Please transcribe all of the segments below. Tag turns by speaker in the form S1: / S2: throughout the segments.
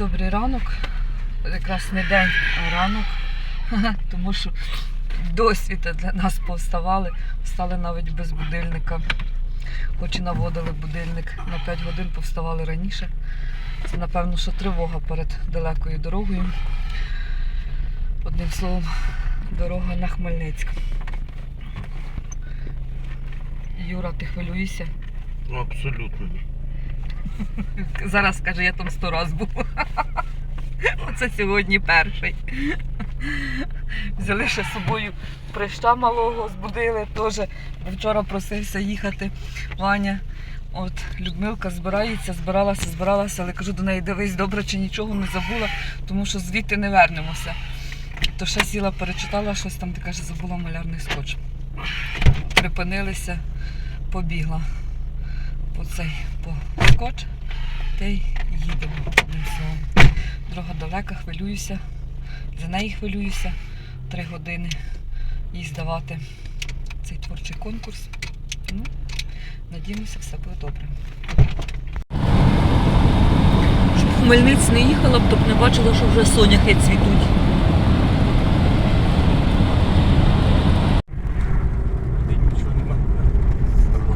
S1: Добрий ранок. Якраз не день, а ранок. Тому що досвіта для нас повставали. Встали навіть без будильника. Хоч і наводили будильник на 5 годин, повставали раніше. Це напевно, що тривога перед далекою дорогою. Одним словом, дорога на Хмельницьк. Юра, ти хвилюєшся?
S2: Абсолютно.
S1: Зараз каже, я там сто раз був. Оце сьогодні перший. Взяли ще з собою прища малого, збудили теж. Вчора просився їхати. Ваня. От Людмилка збирається, збиралася, збиралася, але кажу до неї, дивись, добре, чи нічого не забула, тому що звідти не вернемося. То ще сіла, перечитала щось там, ти каже, забула малярний скотч. Припинилися, побігла по цей по скотч, та й їдемо. Дорога далека, хвилююся. За неї хвилююся три години їй здавати цей творчий конкурс. Ну, надіємося, все буде добре.
S3: Щоб в Хмельниць не їхала б, то б не бачила, що вже соняхи цвітуть.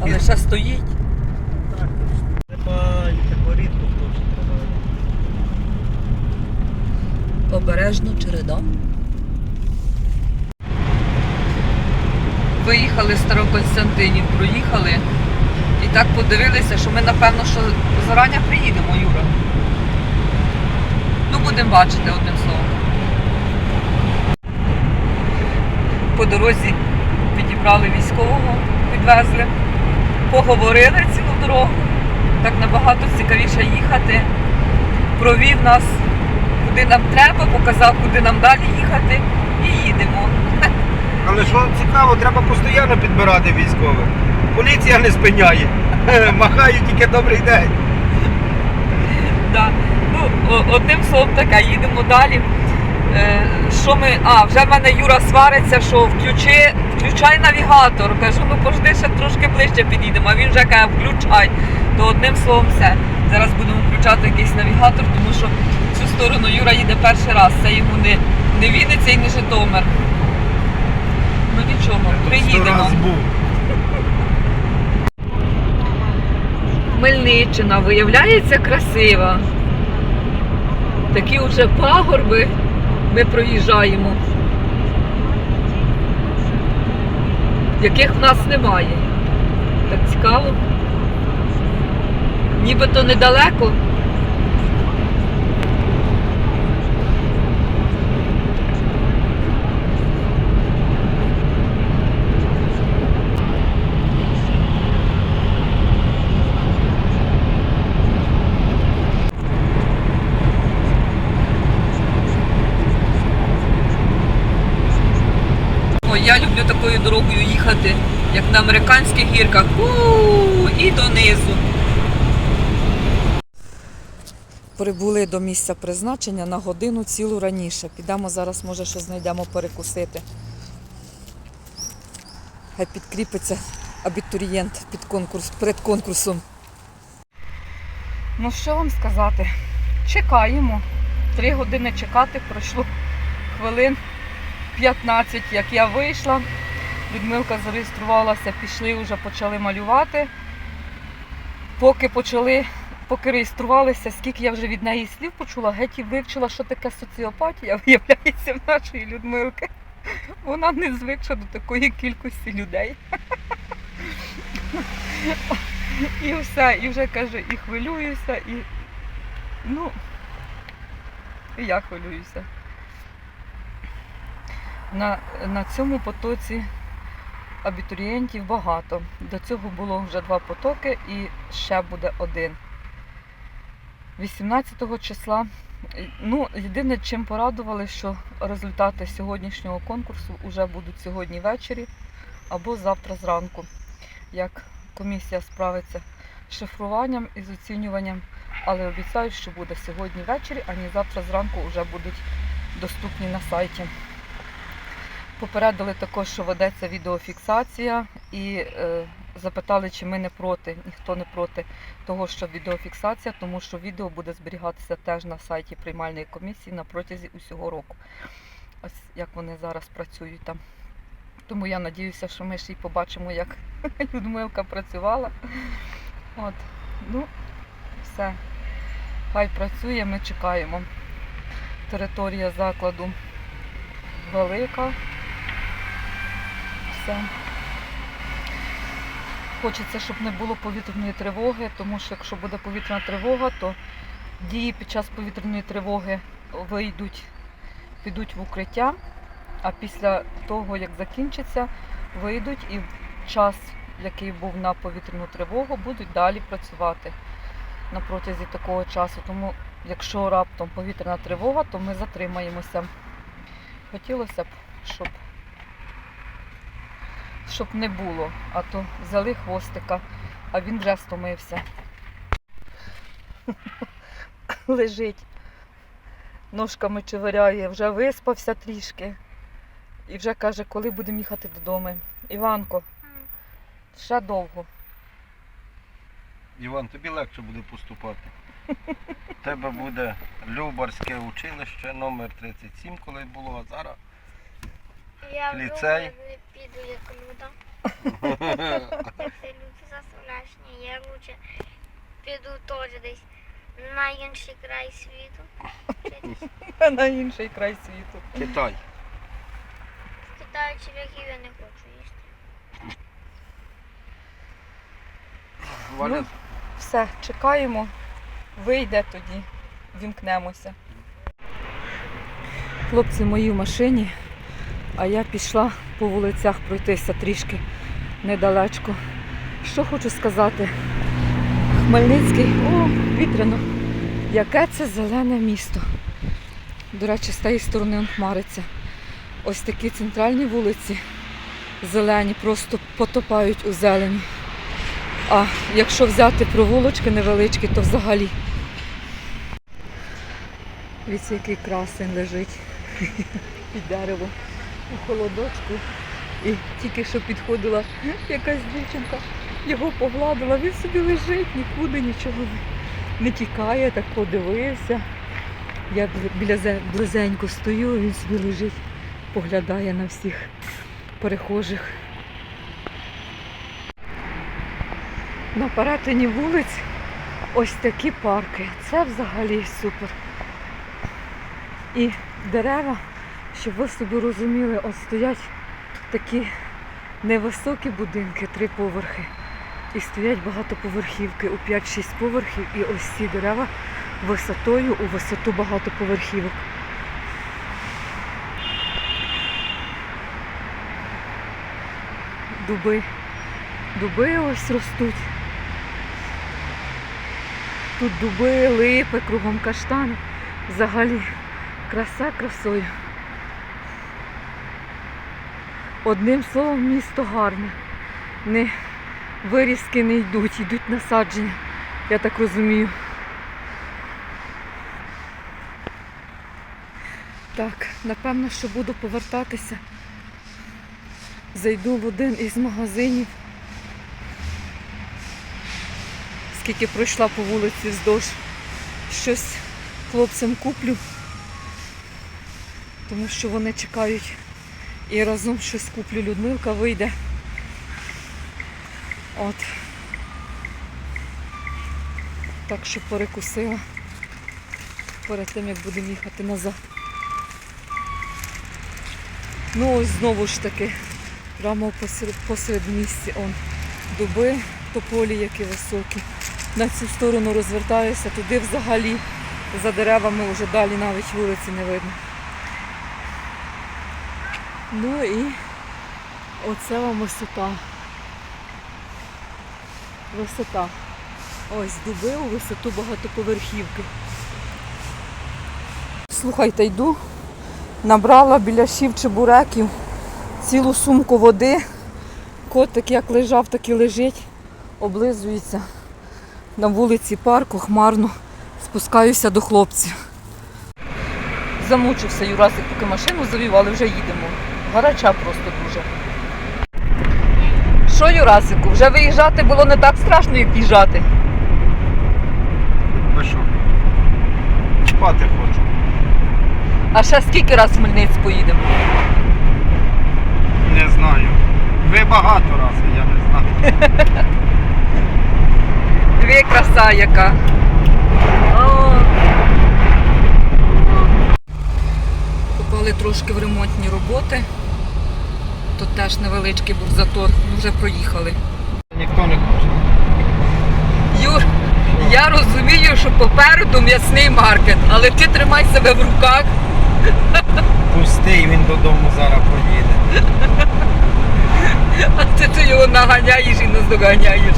S1: Але ще стоїть.
S2: Треба і тако рідко теж треба.
S3: Обережно череда.
S1: Виїхали з Староконстантинів, проїхали і так подивилися, що ми напевно що зарання приїдемо, Юра. Ну, будемо бачити одним словом. По дорозі підібрали військового, підвезли, поговорили цілу дорогу. Так набагато цікавіше їхати. Провів нас куди нам треба, показав, куди нам далі їхати, і їдемо.
S2: Але що цікаво, треба постійно підбирати військових. Поліція не спиняє. Махають тільки добрий день.
S1: Да. Ну, одним словом таке, їдемо далі. Е, що ми. А, вже в мене Юра свариться, що включи, включай навігатор. Кажу, ну пожди ще трошки ближче підійдемо. А він вже каже, включай. То одним словом все. Зараз будемо включати якийсь навігатор, тому що цю сторону Юра їде перший раз. Це йому не, не Вінниця і не Житомир. Ну нічого, приїдемо. Хмельниччина виявляється красива. Такі вже пагорби ми проїжджаємо, яких в нас немає. Так цікаво. Нібито недалеко. Я люблю такою дорогою їхати, як на американських гірках. У і донизу. Прибули до місця призначення на годину цілу раніше. Підемо зараз, може, що знайдемо перекусити. Хай підкріпиться абітурієнт під конкурс, перед конкурсом. Ну що вам сказати? Чекаємо. Три години чекати пройшло хвилин 15, як я вийшла. Людмилка зареєструвалася, пішли, вже почали малювати. Поки почали, поки реєструвалися, скільки я вже від неї слів почула, геть і вивчила, що таке соціопатія, виявляється в нашої Людмилки. Вона не звикша до такої кількості людей. І все, і вже каже, і хвилююся, і ну, і я хвилююся. На, на цьому потоці абітурієнтів багато. До цього було вже два потоки і ще буде один. 18 числа. Ну, єдине, чим порадували, що результати сьогоднішнього конкурсу вже будуть сьогодні ввечері або завтра зранку. Як комісія справиться з шифруванням і з оцінюванням, але обіцяють, що буде сьогодні ввечері, а не завтра зранку вже будуть доступні на сайті. Попередили також, що ведеться відеофіксація і е, запитали, чи ми не проти, ніхто не проти того, що відеофіксація, тому що відео буде зберігатися теж на сайті приймальної комісії на протязі усього року. Ось як вони зараз працюють там. Тому я надіюся, що ми ще й побачимо, як Людмилка працювала. От. Ну, все. Хай працює, ми чекаємо. Територія закладу велика. Все. Хочеться, щоб не було повітряної тривоги, тому що якщо буде повітряна тривога, то дії під час повітряної тривоги вийдуть, підуть в укриття, а після того, як закінчиться, вийдуть і час, який був на повітряну тривогу, будуть далі працювати на протязі такого часу. Тому, якщо раптом повітряна тривога, то ми затримаємося. Хотілося б, щоб, щоб не було, а то взяли хвостика, а він вже стомився. Лежить, ножками чевиряє, вже виспався трішки. І вже каже, коли будемо їхати додому. Іванко, ще довго.
S2: Іван, тобі легше буде поступати. У тебе буде Любарське училище номер 37, коли було, а зараз.
S4: Я
S2: Ліцей.
S4: Піду як люда. Як ти люди заставляєш, ні, я лучше піду теж десь на інший край світу. вчитись.
S1: На інший край світу.
S2: Китай.
S4: В Китаї черв'яків я не хочу їсти.
S2: Валя,
S1: Все, чекаємо. Вийде тоді, вімкнемося. Хлопці мої в машині, а я пішла по вулицях пройтися трішки недалечко. Що хочу сказати? Хмельницький, о, вітряно. Яке це зелене місто. До речі, з тієї сторони он хмариться. Ось такі центральні вулиці зелені, просто потопають у зелені. А якщо взяти провулочки невеличкі, то взагалі. Дивіться, який красень лежить під деревом у холодочку. І тільки що підходила якась дівчинка, його погладила, він собі лежить, нікуди нічого не- тікає, так подивився. Я біля близенько стою, він собі лежить, поглядає на всіх перехожих. На перетині вулиць ось такі парки. Це взагалі супер. І дерева, щоб ви собі розуміли, от стоять такі невисокі будинки, три поверхи. І стоять багатоповерхівки у 5-6 поверхів. І ось ці дерева висотою у висоту багатоповерхівок. Дуби. Дуби ось ростуть. Тут дуби, липи, кругом каштани. Взагалі краса красою. Одним словом, місто гарне. Не вирізки не йдуть, йдуть насадження, я так розумію. Так, напевно, що буду повертатися. Зайду в один із магазинів. Скільки пройшла по вулиці вздовж. Щось хлопцям куплю, тому що вони чекають і разом щось куплю. Людмилка вийде. От. Так що перекусила перед тим, як будемо їхати назад. Ну ось знову ж таки, прямо посеред, посеред місця он дуби тополі, які високі. На цю сторону розвертаюся, туди взагалі за деревами вже далі навіть вулиці не видно. Ну і оце вам висота. Висота. Ось дуби у висоту багатоповерхівки. Слухайте, йду. Набрала біля шів чебуреків цілу сумку води. Котик як лежав, так і лежить, облизується на вулиці парку, хмарно. Спускаюся до хлопців. Замучився Юрасик, поки машину завів, але вже їдемо. Гарача просто дуже. що, Юрасику, вже виїжджати було не так страшно, як їжджати.
S2: Ви що? Спати хочу.
S1: А ще скільки раз в Хмельницьк поїдемо?
S2: Не знаю. Ви багато разів, я не знаю.
S1: Дві краса яка. О. Трошки в ремонтні роботи. Тут теж невеличкий був затор, ми вже проїхали.
S2: Ніхто не хоче.
S1: Юр, я розумію, що попереду м'ясний маркет, але ти тримай себе в руках.
S2: Пустий, він додому зараз поїде.
S1: А ти то його наганяєш і наздоганяєш.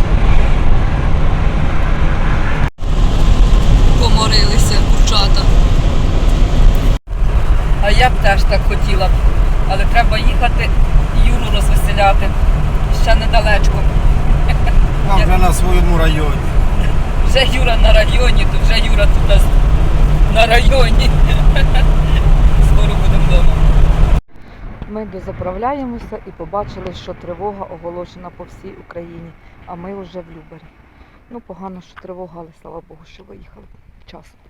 S1: А я б теж так хотіла. б. Але треба їхати Юру розвеселяти. Ще недалечко.
S2: Там вже на своєму районі.
S1: Вже Юра на районі, то вже Юра тут нас на районі. Скоро будемо вдома. Ми дозаправляємося і побачили, що тривога оголошена по всій Україні, а ми вже в Любері. Ну, погано, що тривога, але слава Богу, що виїхали вчасно.